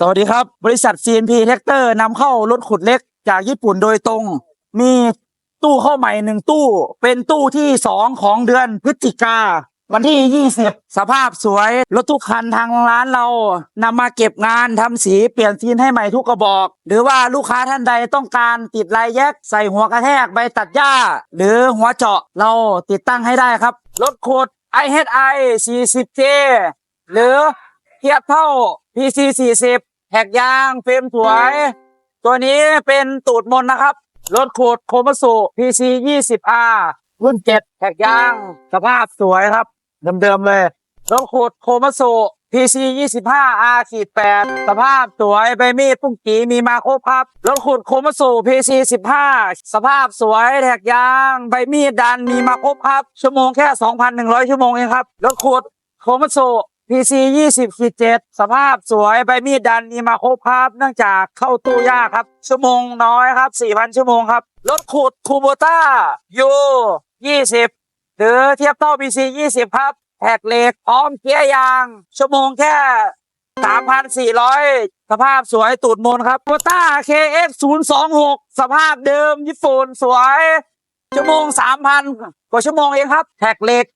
สวัสดีครับ บริษัท CNP t r a c t o r นำเข้ารถขุดเล็กจากญี่ปุ่นโดยตรง มีตู้เข้าใหม่หนึ่งตู้ เป็นตู้ที่สองของเดือนพฤศจิกา วันที่ 20 สภาพสวย รถทุกคันทางร้านเรานำมาเก็บงานทำสีเปลี่ยนซีนให้ใหม่ทุกกระบอก หรือว่าลูกค้าท่านใดต้องการติดลายแยก ใส่หัวกระแทกใบตัดหญ้า หรือหัวเจาะเราติดตั้งให้ได้ครับ รถขุด IHI 40J หรือเทียบเท่า PC 40 แหกยางเฟรมสวย ตัวนี้เป็นตูดมนนะครับ รถขูดโคมาสุ PC 20R รุ่น7แหกยาง สภาพสวยครับ เดิมๆเลย รถขูดโคมาสุ PC 25R ขีด8สภาพสวยใบมีดปุ้งกีมีมาครบครับ รถขุดโคมาสุ PC 15 สภาพสวยแหกยางใบมีดดันมีมาครบครับ ชั่วโมงแค่ 2,100 ชั่วโมงเองครับ รถขุดโคมาสุ PC 20ขีด7สภาพสวยใบมีดดันมีมาครบครับเนื่องจากเข้าตู้ยากครับ ชั่วโมงน้อยครับ 4,000 ชั่วโมงครับ รถขุดคูโบต้ายู20 หรือเทียบเท่า PC 20 ครับแท็กเหล็กพร้อมเกียร์ยาง ชั่วโมงแค่ 3,400 สภาพสวยตูดมนครับโคต้า KX 026 สภาพเดิมญี่ปุ่นสวย ชั่วโมง 3,000 กว่าชั่วโมงเองครับ แท็กเหล็ก